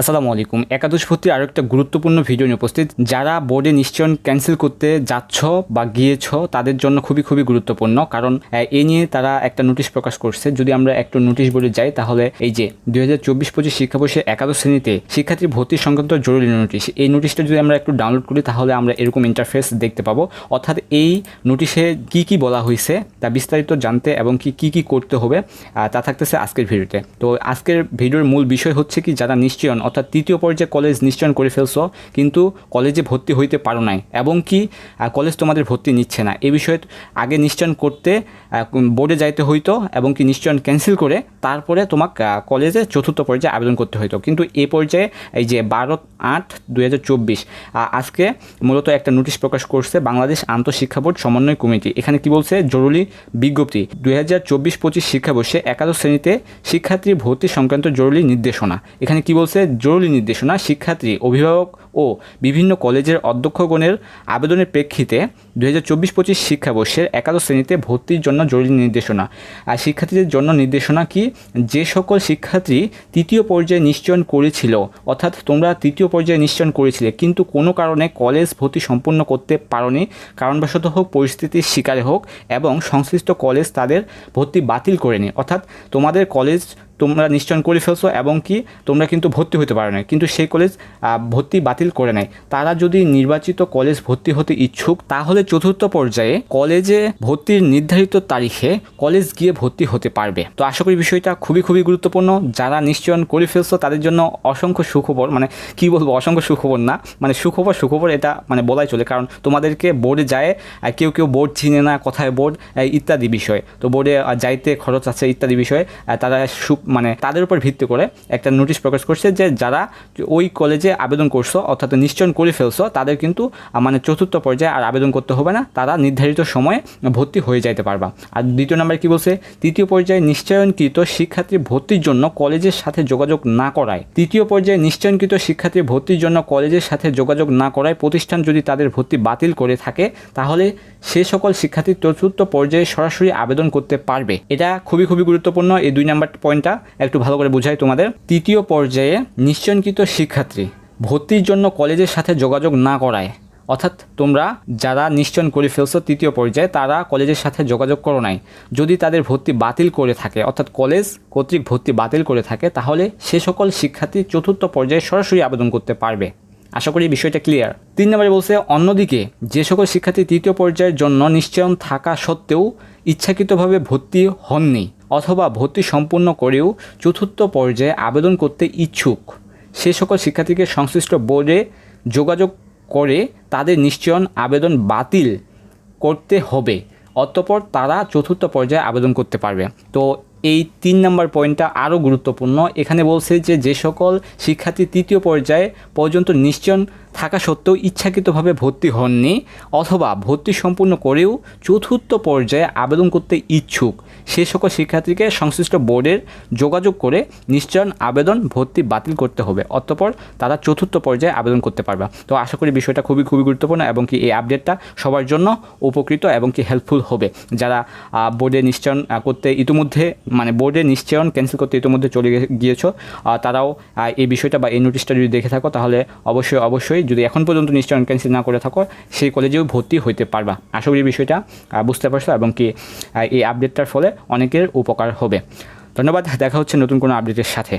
আসসালামু আলাইকুম। একাদশ ভর্তি আরও একটা গুরুত্বপূর্ণ ভিডিও নিয়ে উপস্থিত। যারা বোর্ডে নিশ্চয়ন ক্যান্সেল করতে যাচ্ছ বা গিয়েছ, তাদের জন্য খুবই খুবই গুরুত্বপূর্ণ। কারণ এ নিয়ে তারা একটা নোটিশ প্রকাশ করছে। যদি আমরা একটু নোটিশ বলে যাই, তাহলে এই যে দুই হাজার চব্বিশ পঁচিশ শিক্ষাবর্ষে একাদশ শ্রেণীতে শিক্ষার্থীর ভর্তি সংক্রান্ত জরুরি নোটিশ এই নোটিশটা যদি আমরা একটু ডাউনলোড করি, তাহলে আমরা এরকম ইন্টারফেস দেখতে পাবো। অর্থাৎ এই নোটিশে কি কি বলা হয়েছে, তা বিস্তারিত জানতে এবং কি কি কি করতে হবে তা থাকতেছে আজকের ভিডিওতে তো আজকের ভিডিওর মূল বিষয় হচ্ছে কি, যারা নিশ্চয়ন অর্থাৎ তৃতীয় পর্যায়ে কলেজ নিশ্চয়ন করে ফেলছো, কিন্তু কলেজে ভর্তি হইতে পারো নাই। এবং কি কলেজ তোমাদের ভর্তি নিচ্ছে না। এ বিষয়ে আগে নিশ্চয়ন করতে বোর্ডে যাইতে হইতো এবং কি নিশ্চয়ন ক্যান্সেল করে তারপরে তোমাকে কলেজে চতুর্থ পর্যায়ে আবেদন করতে হইতো। কিন্তু এ পর্যায়ে এই যে বারো আট দুই আজকে মূলত একটা নোটিশ প্রকাশ করছে বাংলাদেশ আন্তঃশিক্ষা বোর্ড সমন্বয় কমিটি। এখানে কি বলছে? জরুরি বিজ্ঞপ্তি। দুই হাজার চব্বিশ পঁচিশ শিক্ষাবর্ষে একাদশ শ্রেণীতে শিক্ষার্থী ভর্তি সংক্রান্ত জরুরি নির্দেশনা। এখানে কি বলছে? জরুরি নির্দেশনা শিক্ষার্থী, অভিভাবক ও বিভিন্ন কলেজের অধ্যক্ষগণের আবেদনের প্রেক্ষিতে দু হাজার চব্বিশ পঁচিশ শিক্ষাবর্ষের একাদশ শ্রেণীতে ভর্তির জন্য জরুরি নির্দেশনা। আর শিক্ষার্থীদের জন্য নির্দেশনা কি? যে সকল শিক্ষার্থী তৃতীয় পর্যায়ে নিশ্চয়ন করেছিল, অর্থাৎ তোমরা তৃতীয় পর্যায়ে নিশ্চয়ন করেছিলে, কিন্তু কোনো কারণে কলেজ ভর্তি সম্পূর্ণ করতে পারোনি, কারণবশত হোক, পরিস্থিতির শিকারে হোক এবং সংশ্লিষ্ট কলেজ তাদের ভর্তি বাতিল করেনি। অর্থাৎ তোমাদের কলেজ তোমরা নিশ্চয়ন করে ফেলছো এবং কি তোমরা কিন্তু ভর্তি হতে পারো না। কিন্তু সেই কলেজ ভর্তি বাতিল করে নেয়। তারা যদি নির্বাচিত কলেজ ভর্তি হতে ইচ্ছুক, তাহলে চতুর্থ পর্যায়ে কলেজে ভর্তির নির্ধারিত তারিখে কলেজ গিয়ে ভর্তি হতে পারবে। তো আশা করি বিষয়টা খুবই খুবই গুরুত্বপূর্ণ। যারা নিশ্চয়ন করে ফেলছো, তাদের জন্য অসংখ্য সুখবর মানে কি বলব, অসংখ্য সুখবর না মানে সুখবর সুখবর এটা মানে বলাই চলে। কারণ তোমাদেরকে বোর্ডে যায় কেউ কেউ বোর্ড চিনে না, কোথায় বোর্ড ইত্যাদি বিষয়। তো বোর্ডে যাইতে খরচ আছে ইত্যাদি বিষয়ে তারা সু মানে তাদের উপর ভিত্তি করে একটা নোটিশ প্রকাশ করছে যে যারা ওই কলেজে আবেদন করছ, অর্থাৎ নিশ্চয়ন করে ফেলছো, তাদের কিন্তু মানে চতুর্থ পর্যায়ে আর আবেদন করতে হবে না, তারা নির্ধারিত সময়ে ভর্তি হয়ে যাইতে পারবা। আর দ্বিতীয় নাম্বার কি বলছে? তৃতীয় পর্যায়ে নিশ্চয়নকৃত শিক্ষার্থী ভর্তির জন্য কলেজের সাথে যোগাযোগ না করায়। তৃতীয় পর্যায়ে নিশ্চয়নকৃত শিক্ষার্থী ভর্তির জন্য কলেজের সাথে যোগাযোগ না করায় প্রতিষ্ঠান যদি তাদের ভর্তি বাতিল করে থাকে, তাহলে সে সকল শিক্ষার্থী চতুর্থ পর্যায়ে সরাসরি আবেদন করতে পারবে। এটা খুবই খুবই গুরুত্বপূর্ণ এই দুই নাম্বার পয়েন্টটা একটু ভালো করে বুঝাই তোমাদের। তৃতীয় পর্যায়ে নিশ্চয়নকৃত শিক্ষার্থী ভর্তির জন্য কলেজের সাথে যোগাযোগ না করায়। অর্থাৎ তোমরা যারা নিশ্চয়ন করে ফেলছো তৃতীয় পর্যায়ে, তারা কলেজের সাথে যোগাযোগ করো নাই। যদি তাদের ভর্তি বাতিল করে থাকে, অর্থাৎ কলেজ কর্তৃক ভর্তি বাতিল করে থাকে, তাহলে সে সকল শিক্ষার্থী চতুর্থ পর্যায়ে সরাসরি আবেদন করতে পারবে। আশা করি বিষয়টা ক্লিয়ার তিন নম্বরে বলছে, অন্যদিকে যে সকল শিক্ষার্থী তৃতীয় পর্যায়ের জন্য নিশ্চয়ন থাকা সত্ত্বেও ইচ্ছাকৃতভাবে ভর্তি হননি। অথবা ভর্তি সম্পূর্ণ করেও চতুর্থ পর্যায়ে আবেদন করতে ইচ্ছুক। সে সকল শিক্ষার্থীকে সংশ্লিষ্ট বোর্ডে যোগাযোগ করে তাদের নিশ্চয়ন আবেদন বাতিল করতে হবে, অতঃপর তারা চতুর্থ পর্যায়ে আবেদন করতে পারবে। তো এই তিন নম্বর পয়েন্টটা আরও গুরুত্বপূর্ণ। এখানে বলছে যে যে সকল শিক্ষার্থী তৃতীয় পর্যায়ে পর্যন্ত নিশ্চয়ন থাকা সত্ত্বেও ইচ্ছাকৃতভাবে ভর্তি হননি অথবা ভর্তি সম্পূর্ণ করেও চতুর্থ পর্যায়ে আবেদন করতে ইচ্ছুক। সে সকল শিক্ষার্থীকে সংশ্লিষ্ট বোর্ডের যোগাযোগ করে নিশ্চয়ন আবেদন ভর্তি বাতিল করতে হবে, অতঃপর তারা চতুর্থ পর্যায়ে আবেদন করতে পারবে। তো আশা করি বিষয়টা খুবই খুবই গুরুত্বপূর্ণ এবং কি এই আপডেটটা সবার জন্য উপকৃত এবং কি হেল্পফুল হবে। যারা বোর্ডে নিশ্চয়ন করতে ইতিমধ্যে মানে বোর্ডে নিশ্চয়ন ক্যান্সেল করতে ইতিমধ্যে চলে গিয়েছো তারাও এই বিষয়টা বা এই নোটিশটা যদি দেখে থাকো তাহলে অবশ্যই অবশ্যই যদি এখন পর্যন্ত নিশ্চয় ক্যান্সেল না করে থাকো, সেই কলেজেও ভর্তি হইতে পারবা। আশা করি বিষয়টা বুঝতে পারছ এবং কি এই আপডেটটার ফলে অনেকের উপকার হবে। ধন্যবাদ, দেখা হচ্ছে নতুন কোনো আপডেটের সাথে।